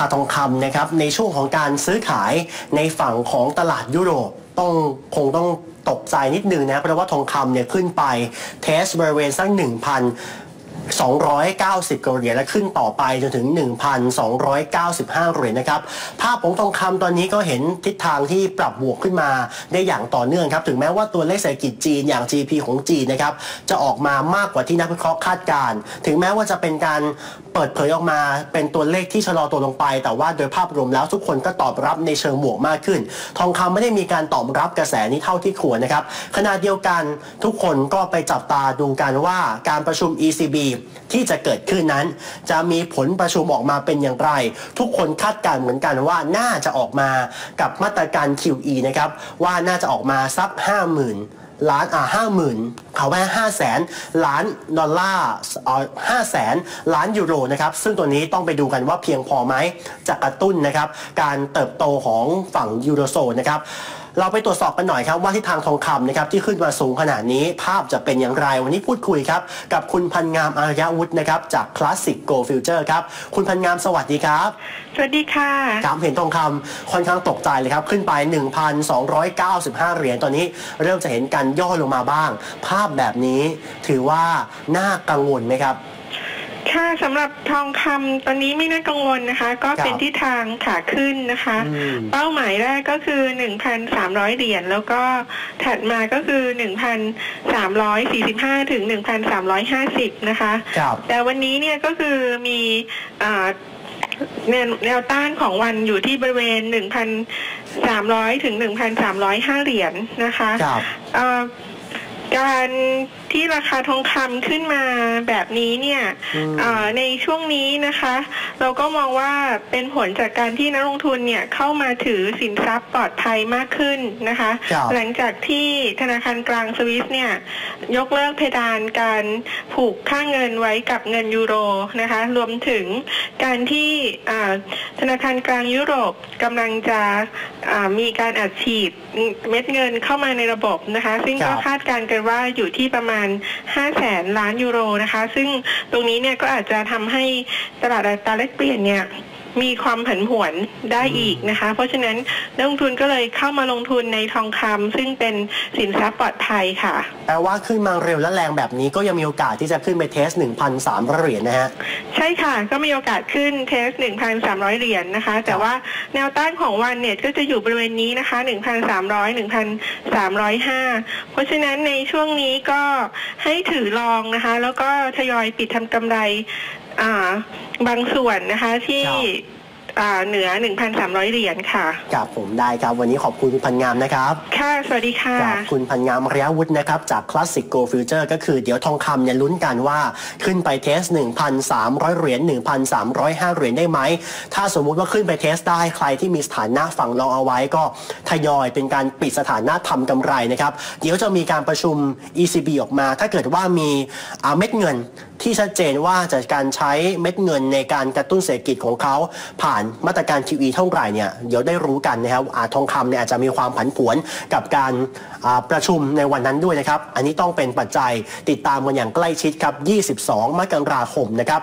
คาทองคำนะครับในช่วงของการซื้อขายในฝั่งของตลาดยุโรปต้องคงต้องตกใจนิดนึงนะเพราะว่าทองคำเนี่ยขึ้นไปเทสบริเวณสัก1,000 290กว่าเหรียญและขึ้นต่อไปจนถึง 1,295เหรียญนะครับ ภาพของทองคำตอนนี้ก็เห็นทิศทางที่ปรับบวกขึ้นมาได้อย่างต่อเนื่องครับ ถึงแม้ว่าตัวเลขเศรษฐกิจจีนอย่าง GDP ของจีนนะครับ จะออกมามากกว่าที่นักวิเคราะห์คาดการณ์ถึงแม้ว่าจะเป็นการเปิดเผยออกมาเป็นตัวเลขที่ชะลอตัวลงไป แต่ว่าโดยภาพรวมแล้วทุกคนก็ตอบรับในเชิงบวกมากขึ้น ทองคำไม่ได้มีการตอบรับกระแสนี้เท่าที่ควรนะครับขณะเดียวกันทุกคนก็ไปจับตาดูกันว่าการประชุม ECB ที่จะเกิดขึ้นนั้น จะมีผลประชุมออกมาเป็นอย่างไร ทุกคนคาดการเหมือนกันว่าน่าจะออกมากับมาตรการ QE นะครับว่าน่าจะออกมาสัก 50,000ล้านอ่าห้าหมื่นเขาว่ห้าแสนล้านดอลลาร์ห้าแสนล้านยูโรนะครับซึ่งตัวนี้ต้องไปดูกันว่าเพียงพอไหมจะกระตุ้นนะครับการเติบโตของฝั่งยูโรโซนนะครับ เราไปตรวจสอบกันหน่อยครับว่าที่ทางทองคำนะครับที่ขึ้นมาสูงขนาดนี้ ภาพจะเป็นอย่างไร วันนี้พูดคุยครับกับคุณพันงามอารยวุฒินะครับจากคลาสสิกโกลฟิวเจอร์ครับคุณพันงามสวัสดีครับ สวัสดีค่ะครับเห็นทองคำค่อนข้างตกใจเลยครับ ขึ้นไป 1,295 เหรียญตอนนี้เริ่มจะเห็นการย่อลงมาบ้าง ภาพแบบนี้ถือว่าน่ากังวลไหมครับ ค่ะสำหรับทองคำตอนนี้ไม่น่ากังวลนะคะ ก็เป็นครับที่ทางขาขึ้นนะคะอืมเป้าหมายแรกก็คือ1,300เหรียญแล้วก็ถัดมาก็คือ1,345ถึง1,350นะคะครับแต่วันนี้เนี่ยก็คือมีอ่าแนวแนวต้านของวันอยู่ที่บริเวณ1,300ถึง1,305เหรียญนะคะครับเอ่อ การที่ราคาทองคำขึ้นมาแบบนี้เนี่ยอืมเอ่อในช่วงนี้นะคะ เราก็มองว่าเป็นผลจากการที่นักลงทุนเนี่ยเข้ามาถือสินทรัพย์ปลอดภัยมากขึ้นนะคะครับหลังจากที่ธนาคารกลางสวิสเนี่ยยกเลิกเพดานการผูกค่าเงินไว้กับเงินยูโรนะคะ รวมถึงการที่อ่าธนาคารกลางยุโรปกำลังจะอ่ามีการอัดฉีดเม็ดเงินเข้ามาในระบบนะคะ ซึ่งครัก็บคาดการณ์กันว่าอยู่ที่ประมาณ 5 แสนล้านยูโรนะคะ ซึ่งตรงนี้เนี่ยก็อาจจะทำให้ตลาดอัตาเลกเปลี่ยนเนี่ย มีความผันผวนได้อีกนะคะ เพราะฉะนั้นนักลงทุนก็เลยเข้ามาลงทุนในทองคำซึ่งเป็นสินทรัพย์ปลอดภัยค่ะแปลว่าขึ้นมาเร็วและแรงแบบนี้ก็ยังมีโอกาสที่จะขึ้นไปเทส 1,300 เหรียญนะฮะ ใช่ค่ะ ก็มีโอกาสขึ้นเทส 1,300 เหรียญนะคะ แต่ว่าแนวต้านของวันเนี่ยก็จะอยู่บริเวณนี้นะคะ 1,300 1,305 เพราะฉะนั้นในช่วงนี้ก็ให้ถือลองนะคะ แล้วก็ทยอยปิดทำกำไร อ่าบางส่วนนะคะที่ เหนือ 1,300 เหรียญค่ะครับผมได้ครับ วันนี้ขอบคุณคุณพันงามนะครับ ค่ะสวัสดีค่ะกับคุณพันงามระยะวุฒินะครับ จาก Classic Go Future ก็คือเดี๋ยวทองคำเนี่ยลุ้นกันว่าขึ้นไปเทส 1,300 เหรียญ1,305 เหรียญได้ไหม ถ้าสมมุติว่าขึ้นไปเทสได้ใครที่มีสถานะฝั่งรองเอาไว้ก็ทยอยเป็นการปิดสถานะทำกำไรนะครับเดี๋ยวจะมีการประชุม ECB ออกมา ถ้าเกิดว่ามีอ่าเม็ดเงินที่ชัดเจนว่าจากการใช้เม็ดเงินในการกระตุ้นเศรษฐกิจของเขาผ่านมาตรการ QE เท่าไหร่เนี่ยเดี๋ยวได้รู้กันนะครับอาทองคำเนี่ยอาจจะมีความผันผวนกับการประชุมในวันนั้นด้วยนะครับ อันนี้ต้องเป็นปัจจัยติดตามกันอย่างใกล้ชิดครับ 22 มกราคมนะครับ